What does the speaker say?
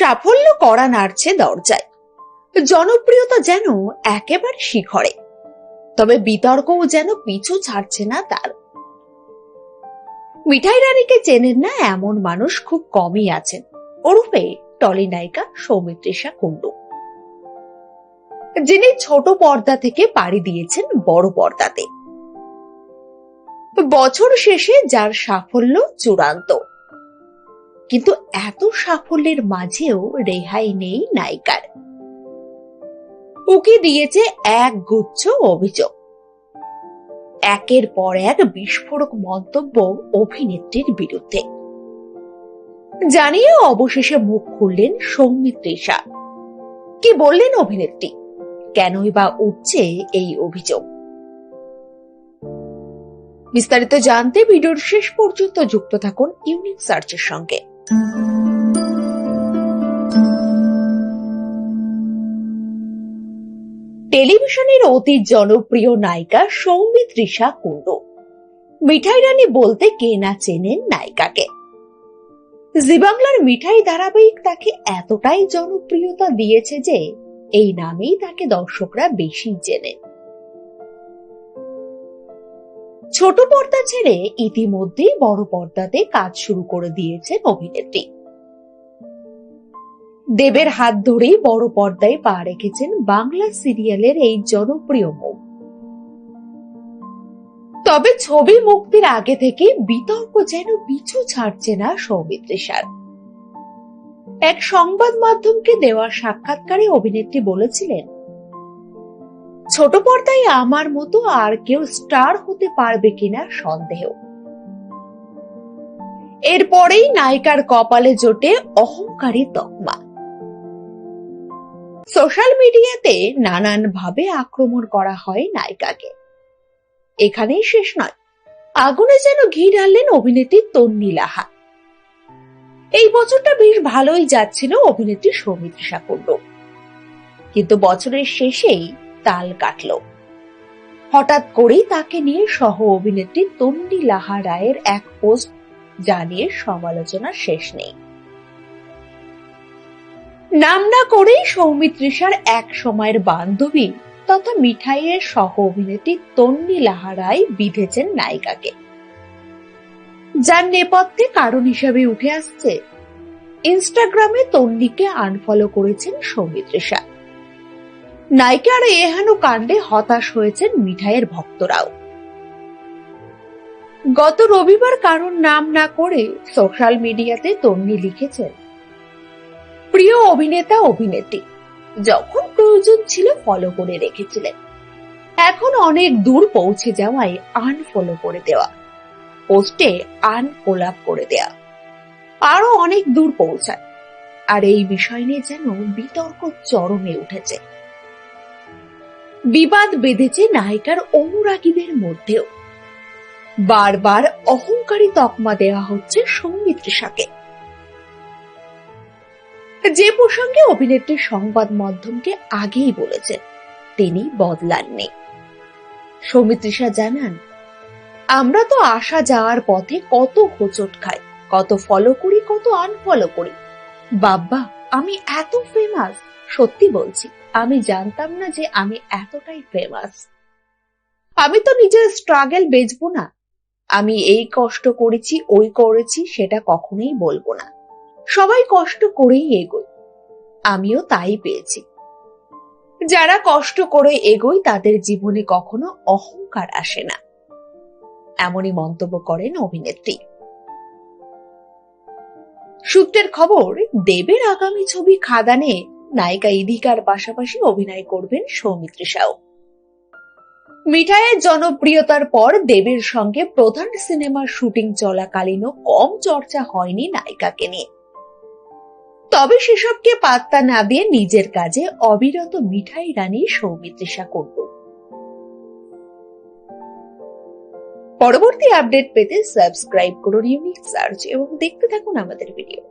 সাফল্য করা নাড়ছে দরজায়। জনপ্রিয়তা যেন একেবারে শিখরে, তবে বিতর্কও যেন পিছু ছাড়ছে না তার। মিঠাই রানীকে চেনেন না এমন মানুষ খুব কমই আছেন। ওরূপে টলি নায়িকা সৌমিত্রিষা কুণ্ডু, যিনি ছোট পর্দা থেকে পাড়ি দিয়েছেন বড় পর্দাতে। বছর শেষে যার সাফল্য চূড়ান্ত। কিন্তু এত সাফল্যের মাঝেও রেহাই নেই নায়িকার। উকি দিয়েছে এক গুচ্ছ অভিযোগ। একের পর এক বিস্ফোরক মন্তব্য অভিনেত্রীর বিরুদ্ধে। জানিয়ে অবশেষে মুখ খুললেন সৌমিত্রিষা কি বললেন অভিনেত্রী? কেনই বা উঠছে এই অভিযোগ? বিস্তারিত জানতে ভিডিওর শেষ পর্যন্ত যুক্ত থাকুন ইউনিক সার্চের সঙ্গে। টেলিভিশনের অতি জনপ্রিয় নায়িকা সৌমিত্রিষা কুণ্ডু। মিঠাই রানী বলতে কে না চেনেন নায়িকাকে। জি বাংলার মিঠাই ধারাবাহিক তাকে এতটাই জনপ্রিয়তা দিয়েছে যে, এই নামেই তাকে দর্শকরা বেশি চেনে। ছোট পর্দা ছেড়ে ইতিমধ্যেই বড় পর্দাতে কাজ শুরু করে দিয়েছেন অভিনেত্রী। দেবের হাত ধরেই বড় পর্দায় পা রেখেছেন বাংলা সিরিয়ালের এই জনপ্রিয় মুখ। তবে ছবি মুক্তির আগে থেকে বিতর্ক যেন পিছু ছাড়ছে না সৌমিত্রিষার এক সংবাদ মাধ্যমকে দেওয়া সাক্ষাৎকারে অভিনেত্রী বলেছিলেন ছোট পর্দায় আমার মতো আর কেউ স্টার হতে পারবে কিনা সন্দেহ। এরপরেই নায়িকার কপালে জোটে অহংকারী তকমা। সোশ্যাল মিডিয়াতে নানান ভাবে আক্রমণ করা হয় নায়িকাকে। এখানেই শেষ নয়, আগুনে যেন ঘি ঢাললেন অভিনেত্রী তন্নি লাহা। এই বছরটা বেশ ভালোই যাচ্ছিল অভিনেত্রী সৌমিত্রিষা কুণ্ডু কিন্তু বছরের শেষেই তাল কাটল। হঠাৎ করেই তাকে নিয়ে সহ অভিনেত্রী তন্ডি লাহা রায়ের এক পোস্ট যা নিয়ে সমালোচনা শেষ নেই। নাম না করেই সৌমিত্রিষার এক সময়ের বান্ধবী তথা মিঠাইয়ের সহ অভিনেত্রী তন্নি লাহারাই বিঁধেছেন নায়িকাকে। যার নেপথ্যে কারণ হিসাবে উঠে আসছে, ইনস্টাগ্রামে তন্নিকে আনফলো করেছেন সৌমিত্রিষা নায়িকার এহেন কাণ্ডে হতাশ হয়েছেন মিঠাইয়ের ভক্তরাও। গত রবিবার কারণ নাম না করে সোশ্যাল মিডিয়াতে তন্নি লিখেছেন। প্রিয় অভিনেতা, অভিনেত্রী, যখন প্রয়োজন ছিল ফলো করে রেখেছিলেন। এখন অনেক দূর পৌঁছে যাওয়ায় আনফলো করে দেওয়া পোস্টে আনকোলাপ করে দেয়া, আরও অনেক দূর পৌঁছায়। আর এই বিষয় নিয়ে যেন বিতর্ক চরমে উঠেছে। বিবাদ বেঁধেছে নায়িকার অনুরাগীদের মধ্যেও। বারবার অহংকারী তকমা দেওয়া হচ্ছে সৌমিত্রিষাকে যে প্রসঙ্গে অভিনেত্রী সংবাদ মাধ্যমকে আগেই বলেছেন তিনি বদলাননি। সৌমিত্রিষা জানান, আমরা তো আসা যাওয়ার পথে কত হোচট খাই, কত ফলো করি, কত আনফলো করি। বাব্বা আমি এত ফেমাস সত্যি বলছি, আমি জানতাম না যে আমি এতটাই ফেমাস আমি তো নিজের স্ট্রাগল বেচবো না। আমি এই কষ্ট করেছি, ওই করেছি, সেটা কখনোই বলব না। সবাই কষ্ট করেই এগোয়। আমিও তাই পেয়েছি। যারা কষ্ট করে এগোয়, তাদের জীবনে কখনো অহংকার আসে না। এমনই মন্তব্য করেন অভিনেত্রী। সূত্রের খবর, দেবের আগামী ছবি খাদানে নায়িকা ইদিকার পাশাপাশি অভিনয় করবেন সৌমিত্রিষাও মিঠাইয়ের জনপ্রিয়তার পর দেবের সঙ্গে প্রধান সিনেমার শুটিং চলাকালীনও কম চর্চা হয়নি নায়িকাকে নিয়ে। তবে সেসবকে পাত্তা না দিয়ে নিজের কাজে অবিরত মিঠাই রানী সৌমিত্রিষা করব পরবর্তী আপডেট পেতে সাবস্ক্রাইব করুন ইউনিক সার্চ এবং দেখতে থাকুন আমাদের ভিডিও।